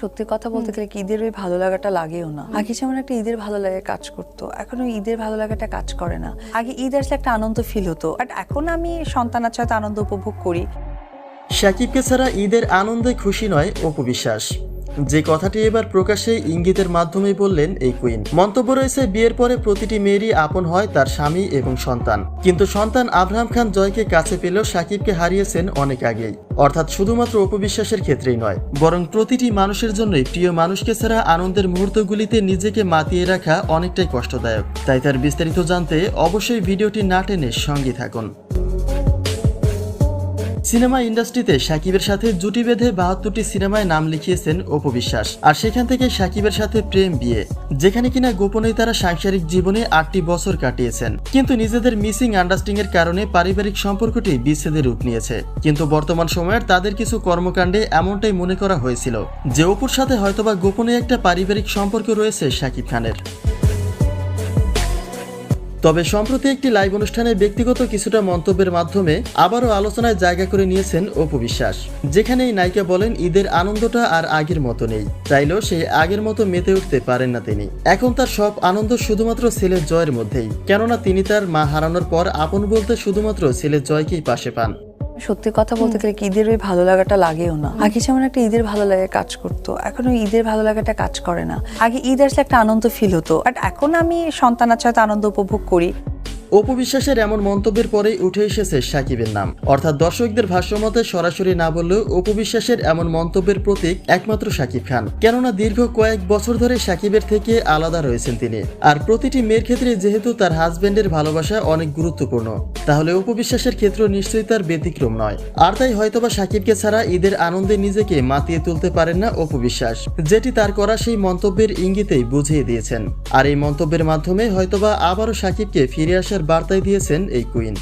সত্যি কথা বলতে গেলে কি ঈদের ওই ভালো লাগাটা লাগেও না। আগে যেমন একটা ঈদের ভালো লাগে কাজ করতো এখন ওই ঈদের ভালো লাগাটা কাজ করে না। আগে ঈদ আসলে একটা আনন্দ ফিল হতো বাট এখন আমি সন্তান আছে আনন্দ উপভোগ করি। সাকিবকে ছাড়া ঈদের আনন্দে খুশি নয় অপু বিশ্বাস। যে কথাটি এবার প্রকাশ্যে ইঙ্গিতের মাধ্যমে বললেন এই কুইন। মন্তব্য রয়েছে, বিয়ের পরে প্রতিটি মেয়েরই আপন হয় তার স্বামী এবং সন্তান। কিন্তু সন্তান আব্রাহাম খান জয়কে কাছে পেলেও সাকিবকে হারিয়েছেন অনেক আগেই। অর্থাৎ শুধুমাত্র অপবিশ্বাসের ক্ষেত্রেই নয়, বরং প্রতিটি মানুষের জন্যই প্রিয় মানুষকে ছাড়া আনন্দের মুহূর্তগুলিতে নিজেকে মাতিয়ে রাখা অনেকটাই কষ্টদায়ক। তাই তার বিস্তারিত জানতে অবশ্যই ভিডিওটি না টেনে সঙ্গে থাকুন। সিনেমা ইন্ডাস্ট্রিতে সাকিবের সাথে জুটি বেঁধে বাহাত্তরটি সিনেমায় নাম লিখিয়েছেন অপু বিশ্বাস। আর সেখান থেকে সাকিবের সাথে প্রেম, বিয়ে। যেখানে কিনা গোপনেই তারা সাংসারিক জীবনে আটটি বছর কাটিয়েছেন। কিন্তু নিজেদের মিসিং আন্ডারস্ট্যান্ডিং এর কারণে পারিবারিক সম্পর্কটি বিচ্ছেদের রূপ নিয়েছে। কিন্তু বর্তমান সময়ের তাদের কিছু কর্মকাণ্ডে এমনটাই মনে করা হয়েছিল যে অপুর সাথে হয়তোবা গোপনে একটা পারিবারিক সম্পর্ক রয়েছে সাকিব খানের। তবে সম্প্রতি একটি লাইভ অনুষ্ঠানে ব্যক্তিগত কিছুটা মন্তব্যের মাধ্যমে আবারও আলোচনায় জায়গা করে নিয়েছেন অপু বিশ্বাস যেখানে এই নায়িকা বলেন, ঈদের আনন্দটা আর আগের মতো নেই। চাইলেও সেই আগের মতো মেতে উঠতে পারেন না তিনি। এখন তার সব আনন্দ শুধুমাত্র ছেলের জয়ের মধ্যেই। কেননা তিনি তার মা হারানোর পর আপন বলতে শুধুমাত্র ছেলের জয়কেই পাশে পান। সত্যি কথা বলতে গেলে কি ঈদের ওই ভালো লাগাটা লাগেও না। আগে যেমন একটা ঈদের ভালো লাগে কাজ করতো এখন ওই ঈদের ভালো লাগাটা কাজ করে না। আগে ঈদ আসলে একটা আনন্দ ফিল হতো বাট এখন আমি সন্তান আছে হয়তো আনন্দ উপভোগ করি। অপু বিশ্বাসের এমন মন্তব্যের পরেই উঠে এসেছে সাকিবের নাম। অর্থাৎ দর্শকদের ভাষ্যমতে সরাসরি না বললেও অপু বিশ্বাসের এমন মন্তব্যের প্রতীক একমাত্র সাকিব খান। কেননা দীর্ঘ কয়েক বছর ধরে সাকিবের থেকে আলাদা রয়েছেন তিনি। আর প্রতিটি মেয়ের ক্ষেত্রে যেহেতু তার হাজবেন্ডের ভালোবাসা অনেক গুরুত্বপূর্ণ, তাহলে অপু বিশ্বাসের ক্ষেত্র নিশ্চয়ই তার ব্যতিক্রম নয়। আর তাই হয়তোবা সাকিবকে ছাড়া ঈদের আনন্দে নিজেকে মাতিয়ে তুলতে পারেন না অপু বিশ্বাস যেটি তার করা সেই মন্তব্যের ইঙ্গিতেই বুঝিয়ে দিয়েছেন। আর এই মন্তব্যের মাধ্যমে হয়তোবা আবারও সাকিবকে ফিরে আসার বার্তায় দিয়েছেন এই কুইন।